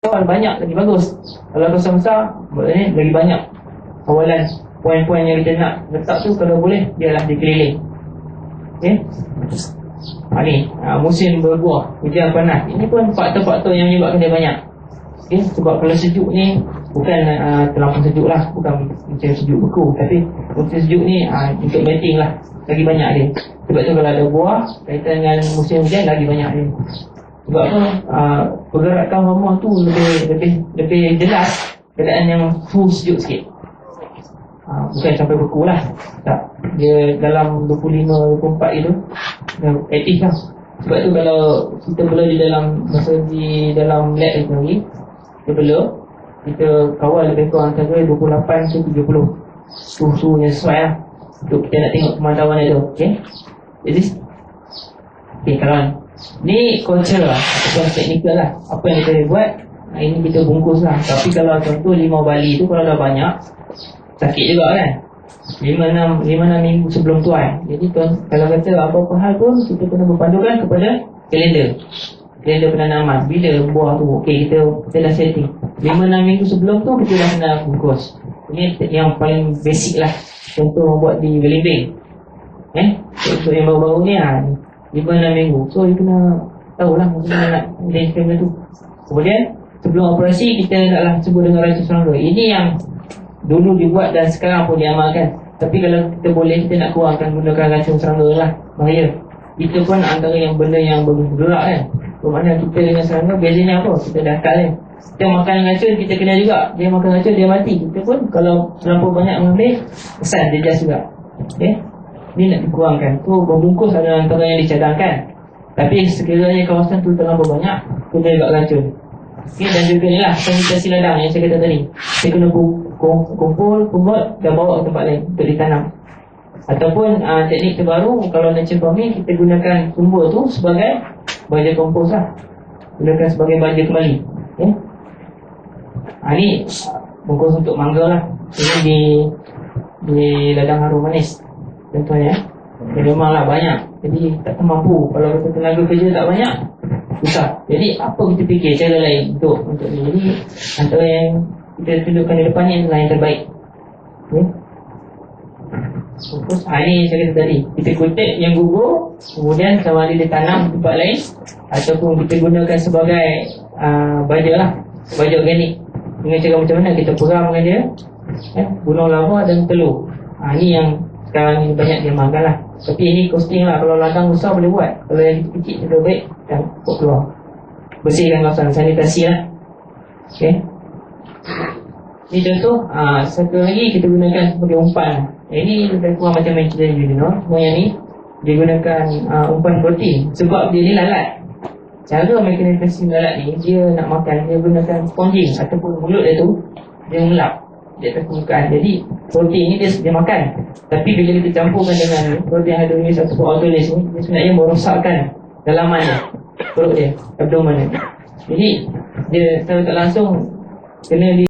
awal banyak lagi bagus. Kalau kosong besar maknanya lagi banyak awalan poin-poin yang kita nak letak tu kalau boleh biarlah dikeliling. Okey? Ha, ni ha, musim berbuah hujan panas. Ini pun faktor-faktor yang menyebabkan dia banyak. Okey? Sebab kalau sejuk ni bukan uh, terlalu sejuk lah. Bukan macam sejuk beku tapi musim sejuk ni uh, untuk mating lah. Lagi banyak dia. Sebab tu kalau ada buah kaitan dengan musim hujan lagi banyak dia sebab apa uh, pergerakan hormon tu lebih lebih lebih jelas keadaan yang full sejuk sikit. Uh, bukan sampai beku lah. Tak. Dia dalam 25-24 itu yang aktif lah. Sebab tu kalau kita bela di dalam masa di dalam lab itu lagi kita bela kita kawal lebih kurang antara 28 ke 30 suhu yang sesuai lah. Untuk kita nak tengok pemantauan itu ok jadi ok kawan ni culture lah. Ataupun teknikal lah. Apa yang kita buat ini kita bungkus lah. Tapi kalau contoh limau bali tu kalau dah banyak sakit juga kan? 5-6 minggu sebelum tuan jadi kalau kata apa-apa hal pun kita kena berpandukan kepada kalender. Kalender penanaman. Bila buah tu ok kita, kita dah setting. 5-6 minggu sebelum tu kita dah kena bungkus. Ini yang paling basic lah. Contoh membuat di belimbing eh? Untuk yang baru-baru ni lah 5-6 minggu. So you kena tahulah macam mana nak Identify benda tu. Kemudian Sebelum operasi kita taklah sebut dengan racun serangga Ini yang Dulu dibuat dan sekarang pun diamalkan. Tapi kalau kita boleh Kita nak kurangkan gunakan racun serangga lah. Bahaya. Itu pun antara yang benda yang bergerak kan. Bermakna kita dengan serangga Biasanya apa? Kita dah akal kan. Kita makan racun kita kena juga. Dia makan racun dia mati. Kita pun kalau terlalu banyak mengambil Kesan dia just juga. Okay ini nak dikurangkan tu membungkus adalah antara yang dicadangkan. Tapi sekiranya kawasan tu terlalu banyak kena juga racun. Okay, dan juga ni lah sanitasi ladang yang saya kata tadi. Saya kena kumpul kumut dan bawa ke tempat lain untuk ditanam. Ataupun uh, teknik terbaru kalau nature farming kita gunakan sumber tu sebagai baja kompos lah. Gunakan sebagai baja kembali okay. ha, ni bungkus untuk mangga lah. Ini di di ladang harum manis Contohnya ya. Ya memanglah banyak. Jadi tak mampu. Kalau kita tenaga kerja tak banyak Susah. Jadi apa kita fikir cara lain Untuk untuk ni? Jadi antara yang Kita tunjukkan di depan ni adalah yang terbaik. Okay. Fokus ha, Ini saya kata tadi. Kita kutip yang gugur Kemudian sama ada ditanam di tempat lain Ataupun kita gunakan sebagai uh, Baja lah. Baja organik. Dengan cara macam mana kita peram dengan dia eh, Bunuh lava dan telur. Ha, Ini yang sekarang ni banyak dia makan lah. Tapi ini costing lah. Kalau ladang besar boleh buat. Kalau yang kecil lebih baik Dan buat keluar. Bersihkan kawasan. Sanitasi lah. Okay. Ini contoh aa, Satu lagi kita gunakan sebagai umpan. Ini lebih kurang macam yang kita you know Semua yang ni Dia gunakan aa, umpan protein Sebab dia ni lalat. Cara mekanisasi lalat ni Dia nak makan Dia gunakan sponging Ataupun mulut dia tu Dia melap di atas permukaan. Jadi protein ni dia, dia makan. Tapi bila kita campurkan dengan protein hydrolis ataupun autolis ni, dia sebenarnya merosakkan dalaman dia, perut dia, abdomen dia. Jadi dia secara tak langsung kena di